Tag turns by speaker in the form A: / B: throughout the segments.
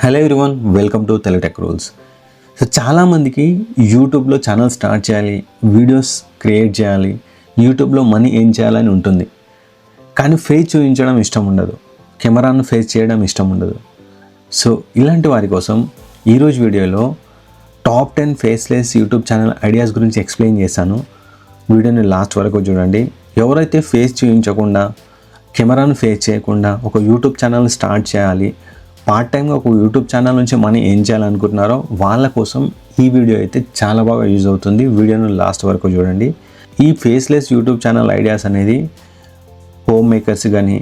A: Hello everyone welcome to Telugu rules so చాలామందికి యూట్యూబ్లో channel start చేయాలి వీడియోస్ క్రియేట్ చేయాలి యూట్యూబ్లో మనీ ఏం చేయాలని ఉంటుంది. కానీ ఫేస్ చూపించడం ఇష్టం ఉండదు కెమెరాను ఫేస్ చేయడం ఇష్టం ఉండదు. సో ఇలాంటి వారి కోసం ఈరోజు వీడియోలో top ten faceless YouTube channel ideas గురించి ఎక్స్ప్లెయిన్ చేశాను. వీడియోని లాస్ట్ వరకు చూడండి. ఎవరైతే ఫేస్ చూపించకుండా కెమెరాను ఫేస్ చేయకుండా ఒక యూట్యూబ్ ఛానల్ స్టార్ట్ చేయాలి పార్ట్ టైంగా ఒక యూట్యూబ్ ఛానల్ నుంచి మనీ ఏం చేయాలనుకుంటున్నారో వాళ్ళ కోసం ఈ వీడియో అయితే చాలా బాగా యూజ్ అవుతుంది. వీడియోను లాస్ట్ వరకు చూడండి. ఈ ఫేస్లెస్ యూట్యూబ్ ఛానల్ ఐడియాస్ అనేది హోమ్ మేకర్స్ కానీ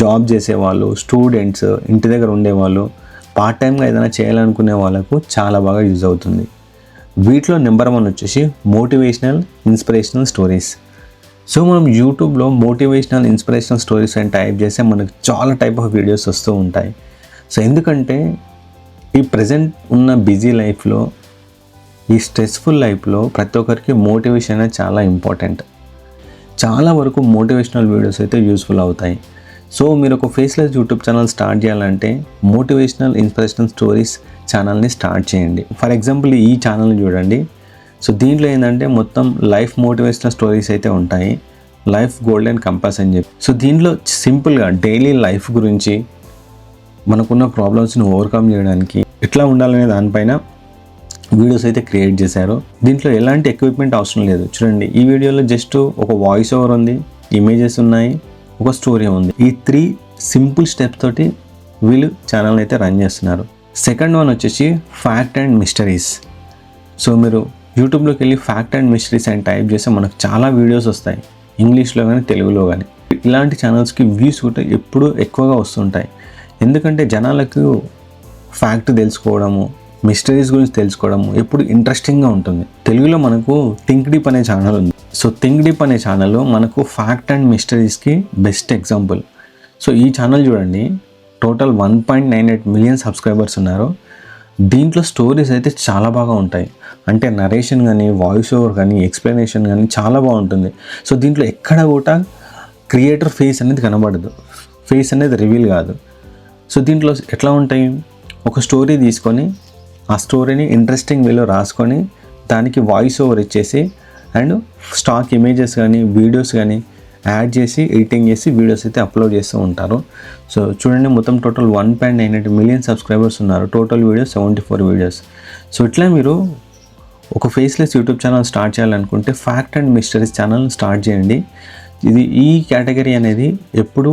A: జాబ్ చేసేవాళ్ళు స్టూడెంట్స్ ఇంటి దగ్గర ఉండేవాళ్ళు పార్ట్ టైంగా ఏదైనా చేయాలనుకునే వాళ్ళకు చాలా బాగా యూజ్ అవుతుంది. వీటిలో నెంబర్ వన్ వచ్చేసి మోటివేషనల్ ఇన్స్పిరేషనల్ స్టోరీస్ సో మనం యూట్యూబ్లో మోటివేషనల్ ఇన్స్పిరేషనల్ స్టోరీస్ అని టైప్ చేస్తే మనకు చాలా టైప్ ఆఫ్ వీడియోస్ వస్తూ ఉంటాయి. సో ఎందుకంటే ఈ ప్రజెంట్ ఉన్న బిజీ లైఫ్లో ఈ స్ట్రెస్ఫుల్ లైఫ్లో ప్రతి ఒక్కరికి మోటివేషన్ అనేది చాలా ఇంపార్టెంట్ చాలా వరకు మోటివేషనల్ వీడియోస్ అయితే యూస్ఫుల్ అవుతాయి. సో మీరు ఒక ఫేస్లెస్ యూట్యూబ్ ఛానల్ స్టార్ట్ చేయాలంటే మోటివేషనల్ ఇన్స్పిరేషనల్ స్టోరీస్ ఛానల్ని స్టార్ట్ చేయండి. ఫర్ ఎగ్జాంపుల్ ఈ ఛానల్ని చూడండి. సో దీంట్లో ఏంటంటే మొత్తం లైఫ్ మోటివేషనల్ స్టోరీస్ అయితే ఉంటాయి. లైఫ్ గోల్డెన్ కంపాస్ అని చెప్పి. సో దీంట్లో సింపుల్గా డైలీ లైఫ్ గురించి మనకున్న ప్రాబ్లమ్స్ని ఓవర్కమ్ చేయడానికి ఎట్లా ఉండాలనే దానిపైన వీడియోస్ అయితే క్రియేట్ చేశారు. దీంట్లో ఎలాంటి ఎక్విప్మెంట్ అవసరం లేదు. చూడండి ఈ వీడియోలో జస్ట్ ఒక వాయిస్ ఓవర్ ఉంది ఇమేజెస్ ఉన్నాయి ఒక స్టోరీ ఉంది. ఈ త్రీ సింపుల్ స్టెప్స్ తోటి వీళ్ళు ఛానల్ అయితే రన్ చేస్తున్నారు. సెకండ్ వన్ వచ్చేసి ఫ్యాక్ట్ అండ్ మిస్టరీస్ సో మీరు యూట్యూబ్లోకి వెళ్ళి ఫ్యాక్ట్ అండ్ మిస్టరీస్ అని టైప్ చేస్తే మనకు చాలా వీడియోస్ వస్తాయి. ఇంగ్లీష్లో కానీ తెలుగులో కానీ ఇలాంటి ఛానల్స్కి వ్యూస్ కూడా ఎప్పుడూ ఎక్కువగా వస్తుంటాయి. ఎందుకంటే జనాలకు ఫ్యాక్ట్ తెలుసుకోవడము మిస్టరీస్ గురించి తెలుసుకోవడము ఎప్పుడు ఇంట్రెస్టింగ్గా ఉంటుంది. తెలుగులో మనకు థింక్ డీప్ అనే ఛానల్ ఉంది. సో థింక్ డీప్ అనే ఛానల్ మనకు ఫ్యాక్ట్ అండ్ మిస్టరీస్కి బెస్ట్ ఎగ్జాంపుల్. సో ఈ ఛానల్ చూడండి. Total one point nine eight million subscribers ఉన్నారు. దీంట్లో స్టోరీస్ అయితే చాలా బాగా ఉంటాయి. అంటే నరేషన్ కానీ వాయిస్ ఓవర్ కానీ ఎక్స్ప్లెనేషన్ కానీ చాలా బాగుంటుంది. సో దీంట్లో ఎక్కడ కూడా క్రియేటర్ ఫేస్ అనేది కనబడదు. ఫేస్ అనేది రివీల్ కాదు. సో దీంట్లో ఎట్లా ఉంటాయి? ఒక స్టోరీ తీసుకొని ఆ స్టోరీని ఇంట్రెస్టింగ్ వేలో రాసుకొని దానికి వాయిస్ ఓవర్ ఇచ్చేసి అండ్ స్టాక్ ఇమేజెస్ కానీ వీడియోస్ కానీ యాడ్ చేసి ఎడిటింగ్ చేసి వీడియోస్ అయితే అప్లోడ్ చేస్తూ ఉంటారు. సో చూడండి మొత్తం total one point nine eight million subscribers ఉన్నారు. Total videos seventy four videos so ఇట్లా మీరు ఒక ఫేస్లెస్ యూట్యూబ్ ఛానల్ స్టార్ట్ చేయాలనుకుంటే fact and mysteries channel start చేయండి. ఇది ఈ కేటగిరీ అనేది ఎప్పుడు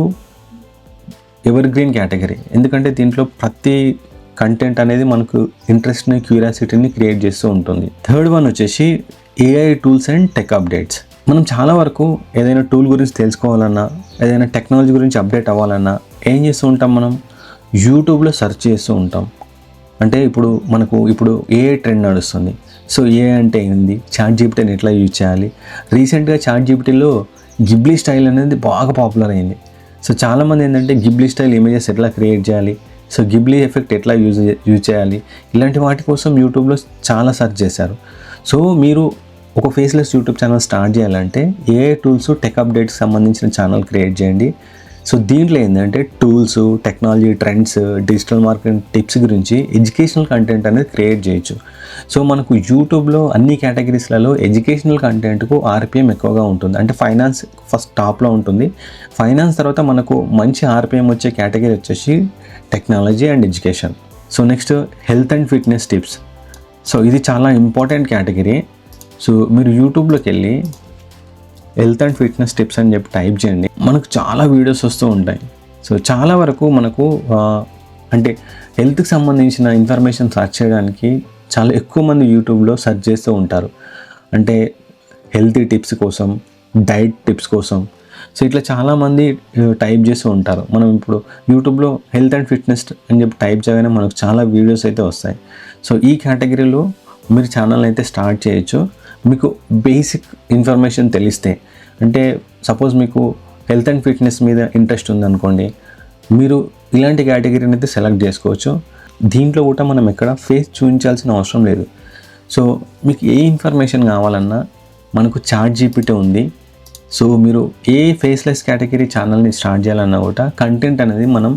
A: ఎవర్ గ్రీన్ కేటగిరీ ఎందుకంటే దీంట్లో ప్రతి కంటెంట్ అనేది మనకు ఇంట్రెస్ట్ని క్యూరియాసిటీని క్రియేట్ చేస్తూ ఉంటుంది. థర్డ్ వన్ వచ్చేసి AI tools and tech updates మనం చాలా వరకు ఏదైనా టూల్ గురించి తెలుసుకోవాలన్నా ఏదైనా టెక్నాలజీ గురించి అప్డేట్ అవ్వాలన్నా ఏం చేస్తూ ఉంటాం మనం? యూట్యూబ్లో సెర్చ్ చేస్తూ ఉంటాం. అంటే ఇప్పుడు మనకు ఇప్పుడు ఏ ట్రెండ్ నడుస్తుంది. సో ఏ అంటే ఏంది? చాట్ జీపీటీని ఎట్లా యూజ్ చేయాలి? రీసెంట్గా చాట్ జీపీటీలో గిబ్లీ స్టైల్ అనేది బాగా పాపులర్ అయింది. సో చాలామంది ఏంటంటే గిబ్లీ స్టైల్ ఇమేజెస్ ఎట్లా క్రియేట్ చేయాలి? సో గిబ్లీ ఎఫెక్ట్ ఎట్లా యూజ్ యూజ్ చేయాలి? ఇలాంటి వాటి కోసం యూట్యూబ్లో చాలా సెర్చ్ చేశారు. సో మీరు ఒక ఫేస్లెస్ యూట్యూబ్ ఛానల్ స్టార్ట్ చేయాలంటే ఏ టూల్స్ టెక్ అప్డేట్కి సంబంధించిన ఛానల్ క్రియేట్ చేయండి. సో దీంట్లో ఏంటంటే tools technology trends digital marketing tips గురించి ఎడ్యుకేషనల్ కంటెంట్ అనేది క్రియేట్ చేయొచ్చు. సో మనకు యూట్యూబ్లో అన్ని కేటగిరీస్లలో ఎడ్యుకేషనల్ కంటెంట్కు ఆర్పిఎం ఎక్కువగా ఉంటుంది. అంటే ఫైనాన్స్ ఫస్ట్ టాప్లో ఉంటుంది. ఫైనాన్స్ తర్వాత మనకు మంచి ఆర్పిఎం వచ్చే కేటగిరీ వచ్చేసి technology and education. So next health and fitness tips. So ఇది చాలా ఇంపార్టెంట్ కేటగిరీ. సో మీరు యూట్యూబ్లోకి వెళ్ళి హెల్త్ అండ్ ఫిట్నెస్ టిప్స్ అని చెప్పి టైప్ చేయండి. మనకు చాలా వీడియోస్ వస్తూ ఉంటాయి. సో చాలా వరకు మనకు అంటే హెల్త్కి సంబంధించిన ఇన్ఫర్మేషన్ సెర్చ్ చేయడానికి చాలా ఎక్కువ మంది యూట్యూబ్లో సెర్చ్ చేస్తూ ఉంటారు. అంటే హెల్తీ టిప్స్ కోసం డైట్ టిప్స్ కోసం. సో ఇట్లా చాలామంది టైప్ చేస్తూ ఉంటారు. మనం ఇప్పుడు యూట్యూబ్లో హెల్త్ అండ్ ఫిట్నెస్ అని చెప్పి టైప్ చేయగానే మనకు చాలా వీడియోస్ అయితే వస్తాయి. సో ఈ కేటగిరీలో మీరు ఛానల్ అయితే స్టార్ట్ చేయొచ్చు. మీకు బేసిక్ ఇన్ఫర్మేషన్ తెలిస్తే అంటే సపోజ్ మీకు హెల్త్ అండ్ ఫిట్నెస్ మీద ఇంట్రెస్ట్ ఉందనుకోండి మీరు ఇలాంటి కేటగిరీని అయితే సెలెక్ట్ చేసుకోవచ్చు. దీంట్లో కూడా మనం ఎక్కడ ఫేస్ చూపించాల్సిన అవసరం లేదు. సో మీకు ఏ ఇన్ఫర్మేషన్ కావాలన్నా మనకు చాట్ జీపీటీ ఉంది. సో మీరు ఏ ఫేస్లెస్ కేటగిరీ ఛానల్ని స్టార్ట్ చేయాలన్నా కూడా కంటెంట్ అనేది మనం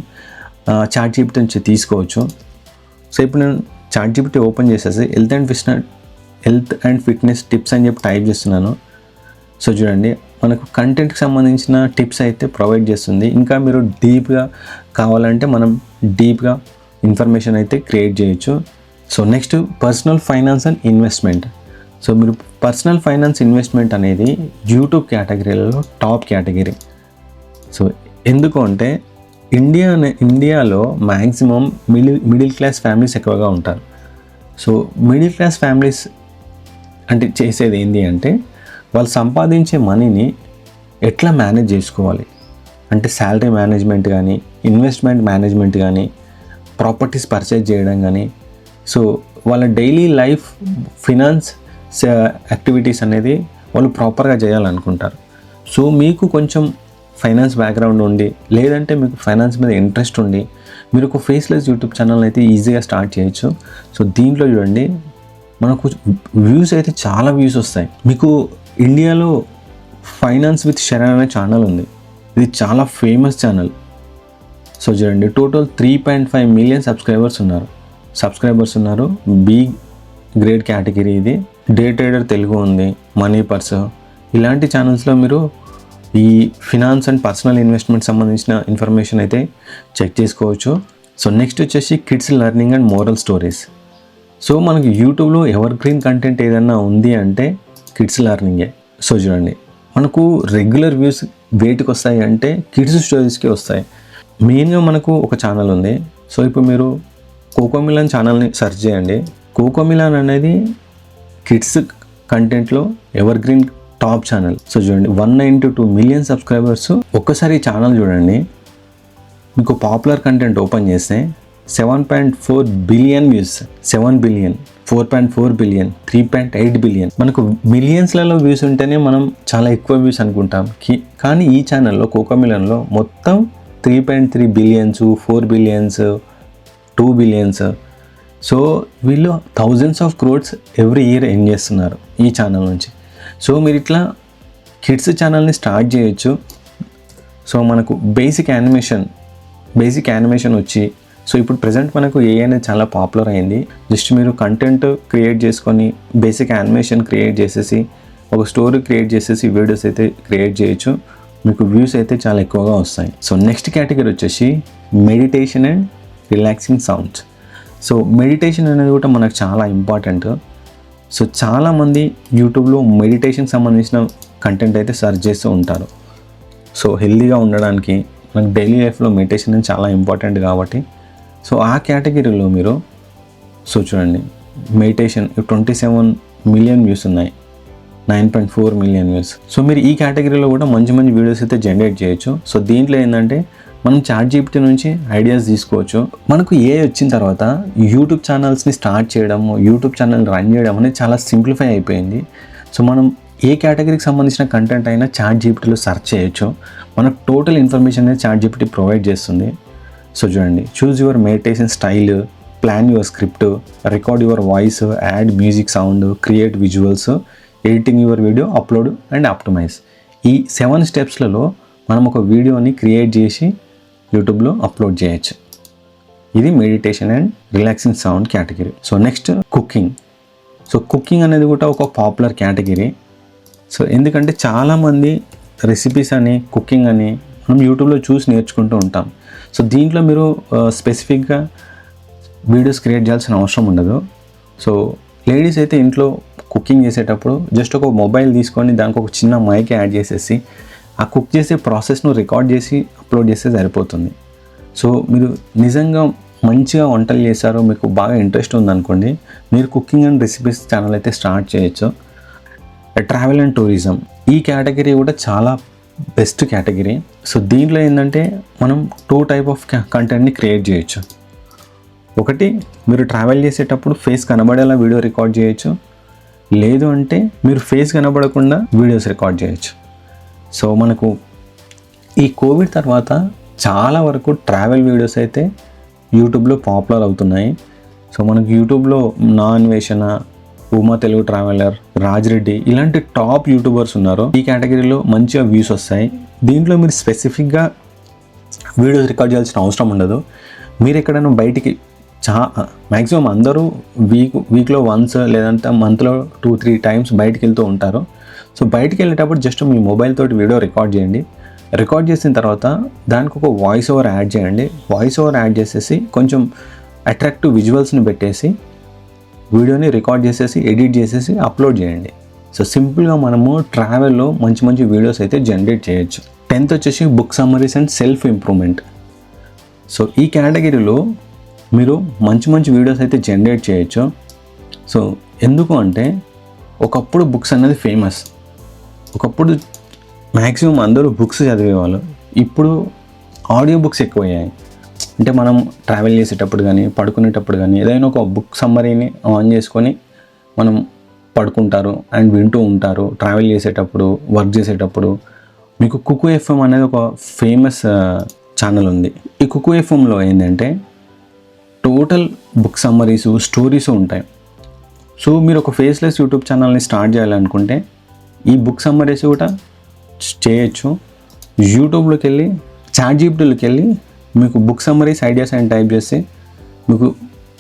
A: చాట్ జీపీటీ నుంచి తీసుకోవచ్చు. సో ఇప్పుడు నేను చాట్ జీపీటీ ఓపెన్ చేసేసి health and fitness health and fitness tips అని చెప్పి టైప్ చేస్తున్నాను. సో చూడండి మనకు కంటెంట్కి సంబంధించిన టిప్స్ అయితే ప్రొవైడ్ చేస్తుంది. ఇంకా మీరు డీప్గా కావాలంటే మనం డీప్గా ఇన్ఫర్మేషన్ అయితే క్రియేట్ చేయొచ్చు. So next personal finance and investment so మీరు పర్సనల్ ఫైనాన్స్ ఇన్వెస్ట్మెంట్ అనేది యూట్యూబ్ కేటగిరీలలో టాప్ కేటగిరీ సో ఎందుకు అంటే ఇండియా అనే- ఇండియాలో maximum middle middle class families ఎక్కువగా ఉంటారు. సో మిడిల్ క్లాస్ ఫ్యామిలీస్ అంటే చేసేది ఏంటి అంటే వాళ్ళు సంపాదించే మనీని ఎట్లా మేనేజ్ చేసుకోవాలి? అంటే శాలరీ మేనేజ్మెంట్ కానీ ఇన్వెస్ట్మెంట్ మేనేజ్మెంట్ కానీ ప్రాపర్టీస్ పర్చేజ్ చేయడం కానీ. సో వాళ్ళ డైలీ లైఫ్ ఫినాన్స్ యాక్టివిటీస్ అనేది వాళ్ళు ప్రాపర్గా చేయాలనుకుంటారు. సో మీకు కొంచెం ఫైనాన్స్ బ్యాక్గ్రౌండ్ ఉండి లేదంటే మీకు ఫైనాన్స్ మీద ఇంట్రెస్ట్ ఉండి మీరు ఒక ఫేస్లెస్ యూట్యూబ్ ఛానల్ అయితే ఈజీగా స్టార్ట్ చేయొచ్చు. సో దీంట్లో చూడండి మనకు వ్యూస్ అయితే చాలా వ్యూస్ వస్తాయి. మీకు ఇండియాలో ఫైనాన్స్ విత్ శరణ్ అనే ఛానల్ ఉంది. ఇది చాలా ఫేమస్ ఛానల్. సో చూడండి total three point five million subscribers ఉన్నారు. సబ్స్క్రైబర్స్ ఉన్నారు. బీ గ్రేడ్ కేటగిరీ ఇది. డే ట్రేడర్ తెలుగు ఉంది. మనీ పర్స్ ఇలాంటి ఛానల్స్లో మీరు ఈ ఫినాన్స్ అండ్ పర్సనల్ ఇన్వెస్ట్మెంట్ సంబంధించిన ఇన్ఫర్మేషన్ అయితే చెక్ చేసుకోవచ్చు. సో నెక్స్ట్ వచ్చేసి kids learning and moral stories. So మనకి యూట్యూబ్లో ఎవర్ గ్రీన్ కంటెంట్ ఏదన్నా ఉంది అంటే కిడ్స్ లెర్నింగే సో చూడండి మనకు రెగ్యులర్ వ్యూస్ వేటికి వస్తాయి అంటే కిడ్స్ స్టోరీస్కి వస్తాయి. మెయిన్గా మనకు ఒక ఛానల్ ఉంది. సో ఇప్పుడు మీరు కోకోమిలాన్ ఛానల్ని సెర్చ్ చేయండి. కోకోమిలాన్ అనేది కిడ్స్ కంటెంట్లో evergreen top channel so చూడండి one ninety two million subscribers ఒక్కసారి ఈ ఛానల్ చూడండి. మీకు పాపులర్ కంటెంట్ ఓపెన్ చేస్తే seven point four billion views seven billion four point four billion three point eight billion మనకు మిలియన్స్లలో వ్యూస్ ఉంటేనే మనం చాలా ఎక్కువ వ్యూస్ అనుకుంటాం. కి- కానీ ఈ ఛానల్లో కోకోమిలన్లో మొత్తం three point three billions four billions two billions so వీళ్ళు thousands of crores every year earn చేస్తున్నారు ఈ ఛానల్ నుంచి. సో మీరు ఇట్లా కిడ్స్ ఛానల్ని స్టార్ట్ చేయొచ్చు. సో మనకు బేసిక్ యానిమేషన్ బేసిక్ యానిమేషన్ వచ్చి సో ఇప్పుడు ప్రజెంట్ మనకు ఏ అనేది చాలా పాపులర్ అయింది. జస్ట్ మీరు కంటెంట్ క్రియేట్ చేసుకొని బేసిక్ యానిమేషన్ క్రియేట్ చేసేసి ఒక స్టోరీ క్రియేట్ చేసేసి వీడియోస్ అయితే క్రియేట్ చేయొచ్చు. మీకు వ్యూస్ అయితే చాలా ఎక్కువగా వస్తాయి. సో నెక్స్ట్ కేటగిరీ వచ్చేసి meditation and relaxing sounds so meditation అనేది కూడా మనకు చాలా ఇంపార్టెంట్ సో చాలామంది యూట్యూబ్లో మెడిటేషన్కి సంబంధించిన కంటెంట్ అయితే సెర్చ్ చేస్తూ ఉంటారు. సో హెల్దీగా ఉండడానికి మనకు డైలీ లైఫ్లో మెడిటేషన్ అనేది చాలా ఇంపార్టెంట్ కాబట్టి సో ఆ కేటగిరీలో మీరు సో చూడండి meditation twenty seven million views ఉన్నాయి. Nine point four million views. So మీరు ఈ కేటగిరీలో కూడా మంచి మంచి వీడియోస్ అయితే జనరేట్ చేయొచ్చు. సో దీంట్లో ఏంటంటే మనం చాట్ జీపీటీ నుంచి ఐడియాస్ తీసుకోవచ్చు. మనకు ఏ వచ్చిన తర్వాత యూట్యూబ్ ఛానల్స్ని స్టార్ట్ చేయడము యూట్యూబ్ ఛానల్ రన్ చేయడం అనేది చాలా సింప్లిఫై అయిపోయింది. సో మనం ఏ కేటగిరీకి సంబంధించిన కంటెంట్ అయినా చాట్ జీపీటీలో సెర్చ్ చేయొచ్చు. మనకు టోటల్ ఇన్ఫర్మేషన్ అనేది చాట్ జీపీటీ ప్రొవైడ్ చేస్తుంది. సో చూడండి. Choose your meditation style plan your script record your voice add music sound create visuals editing your video upload and optimise ఈ సెవెన్ స్టెప్స్లలో మనం ఒక వీడియోని క్రియేట్ చేసి యూట్యూబ్లో అప్లోడ్ చేయొచ్చు. ఇది meditation and relaxing sound category so next cooking so cooking అనేది కూడా ఒక పాపులర్ కేటగిరీ సో ఎందుకంటే చాలామంది రెసిపీస్ అని కుకింగ్ అని మనం యూట్యూబ్లో చూసి నేర్చుకుంటూ ఉంటాం. సో దీంట్లో మీరు స్పెసిఫిక్గా వీడియోస్ క్రియేట్ చేయాల్సిన అవసరం ఉండదు. సో లేడీస్ అయితే ఇంట్లో కుకింగ్ చేసేటప్పుడు జస్ట్ ఒక మొబైల్ తీసుకొని దానికి ఒక చిన్న మైక్ యాడ్ చేసేసి ఆ కుక్ చేసే ప్రాసెస్ను రికార్డ్ చేసి అప్లోడ్ చేస్తే సరిపోతుంది. సో మీరు నిజంగా మంచిగా వంటలు చేశారు మీకు బాగా ఇంట్రెస్ట్ ఉందనుకోండి మీరు కుకింగ్ అండ్ రెసిపీస్ ఛానల్ అయితే స్టార్ట్ చేయొచ్చు. ట్రావెల్ అండ్ టూరిజం ఈ కేటగిరీ కూడా చాలా బెస్ట్ కేటగిరీ. సో దీంట్లో ఏంటంటే మనం టూ టైప్ ఆఫ్ కంటెంట్ని క్రియేట్ చేయొచ్చు. ఒకటి మీరు ట్రావెల్ చేసేటప్పుడు ఫేస్ కనబడేలా వీడియో రికార్డ్ చేయొచ్చు. లేదు అంటే మీరు ఫేస్ కనబడకుండా వీడియోస్ రికార్డ్ చేయొచ్చు. సో మనకు ఈ కోవిడ్ తర్వాత చాలా వరకు ట్రావెల్ వీడియోస్ అయితే యూట్యూబ్లో పాపులర్ అవుతున్నాయి. సో మనకు యూట్యూబ్లో నా అన్వేషణ ఉమా తెలుగు ట్రావెలర్ రాజ్రెడ్డి ఇలాంటి టాప్ యూట్యూబర్స్ ఉన్నారు. ఈ కేటగిరీలో మంచిగా వ్యూస్ వస్తాయి. దీంట్లో మీరు స్పెసిఫిక్గా వీడియోస్ రికార్డ్ చేయాల్సిన అవసరం ఉండదు. మీరు ఎక్కడైనా బయటికి చా మ్యాక్సిమం అందరూ వీక్ వీక్లో వన్స్ లేదంటే మంత్లో టూ త్రీ టైమ్స్ బయటికి వెళ్తూ ఉంటారు. సో బయటికి వెళ్ళేటప్పుడు జస్ట్ మీ మొబైల్ తోటి వీడియో రికార్డ్ చేయండి. రికార్డ్ చేసిన తర్వాత దానికి ఒక వాయిస్ ఓవర్ యాడ్ చేయండి. వాయిస్ ఓవర్ యాడ్ చేసేసి కొంచెం అట్రాక్టివ్ విజువల్స్ని పెట్టేసి వీడియోని రికార్డ్ చేసేసి ఎడిట్ చేసేసి అప్లోడ్ చేయండి. సో సింపుల్గా మనము ట్రావెల్లో మంచి మంచి వీడియోస్ అయితే జనరేట్ చేయొచ్చు. టెన్త్ వచ్చేసి book summaries and self improvement. So ఈ కేటగిరీలో మీరు మంచి మంచి వీడియోస్ అయితే జనరేట్ చేయొచ్చు. సో ఎందుకు అంటే ఒకప్పుడు బుక్స్ అనేది ఫేమస్. ఒకప్పుడు మ్యాక్సిమం అందరూ బుక్స్ చదివేవాళ్ళు. ఇప్పుడు ఆడియో బుక్స్ ఎక్కువయ్యాయి. అంటే మనం ట్రావెల్ చేసేటప్పుడు కానీ పడుకునేటప్పుడు కానీ ఏదైనా ఒక బుక్ సమ్మరీని ఆన్ చేసుకొని మనం పడుకుంటారు అండ్ వింటూ ఉంటారు. ట్రావెల్ చేసేటప్పుడు వర్క్ చేసేటప్పుడు. మీకు కుకు ఎఫ్ఎం అనేది ఒక ఫేమస్ ఛానల్ ఉంది. ఈ కుకు ఎఫ్ఎంలో ఏంటంటే టోటల్ బుక్ సమ్మరీస్ స్టోరీస్ ఉంటాయి. సో మీరు ఒక ఫేస్లెస్ యూట్యూబ్ ఛానల్ని స్టార్ట్ చేయాలనుకుంటే ఈ బుక్ సమ్మరీస్ కూడా చేయొచ్చు. యూట్యూబ్లోకి వెళ్ళి చాట్ జీపీటీలోకి వెళ్ళి మీకు బుక్ సమ్మరీస్ ఐడియాస్ అని టైప్ చేస్తే మీకు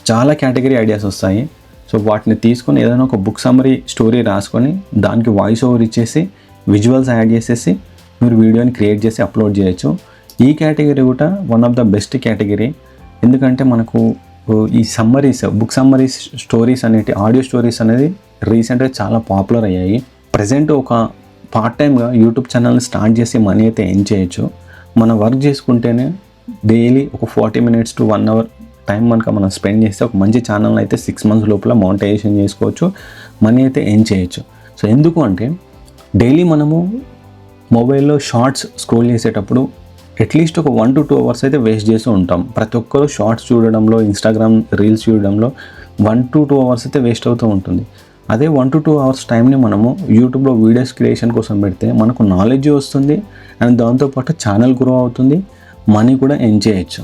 A: చాలా కేటగిరీ ఐడియాస్ వస్తాయి. సో వాటిని తీసుకొని ఏదైనా ఒక బుక్ సమ్మరీ స్టోరీ రాసుకొని దానికి వాయిస్ ఓవర్ ఇచ్చేసి విజువల్స్ యాడ్ చేసేసి మీరు వీడియోని క్రియేట్ చేసి అప్లోడ్ చేయొచ్చు. ఈ కేటగిరీ కూడా one of the best category ఎందుకంటే మనకు ఈ సమ్మరీస్ బుక్ సమ్మరీస్ స్టోరీస్ అనేటి ఆడియో స్టోరీస్ అనేది రీసెంట్గా చాలా పాపులర్ అయ్యాయి. ప్రజెంట్ ఒక పార్ట్ టైమ్గా యూట్యూబ్ ఛానల్ని స్టార్ట్ చేసి మనీ అయితే ఏం చేయొచ్చు. మనం వర్క్ చేసుకుంటేనే డైలీ ఒక forty minutes to one hour time కనుక మనం స్పెండ్ చేస్తే ఒక మంచి ఛానల్ అయితే సిక్స్ మంత్స్ లోపల మౌంటైజేషన్ చేసుకోవచ్చు. మనీ అయితే ఏం చేయొచ్చు. సో ఎందుకు అంటే డైలీ మనము మొబైల్లో షార్ట్స్ స్క్రోల్ చేసేటప్పుడు అట్లీస్ట్ ఒక వన్ టు టూ అవర్స్ అయితే వేస్ట్ చేస్తూ ఉంటాం. ప్రతి ఒక్కరు షార్ట్స్ చూడడంలో ఇన్స్టాగ్రామ్ రీల్స్ చూడడంలో వన్ టు టూ అవర్స్ అయితే వేస్ట్ అవుతూ ఉంటుంది. అదే వన్ టు టూ అవర్స్ టైంని మనము యూట్యూబ్లో వీడియోస్ క్రియేషన్ కోసం పెడితే మనకు నాలెడ్జ్ వస్తుంది. అండ్ దాంతోపాటు ఛానల్ గ్రో అవుతుంది. మనీ కూడా ఎర్న్ చేయొచ్చు.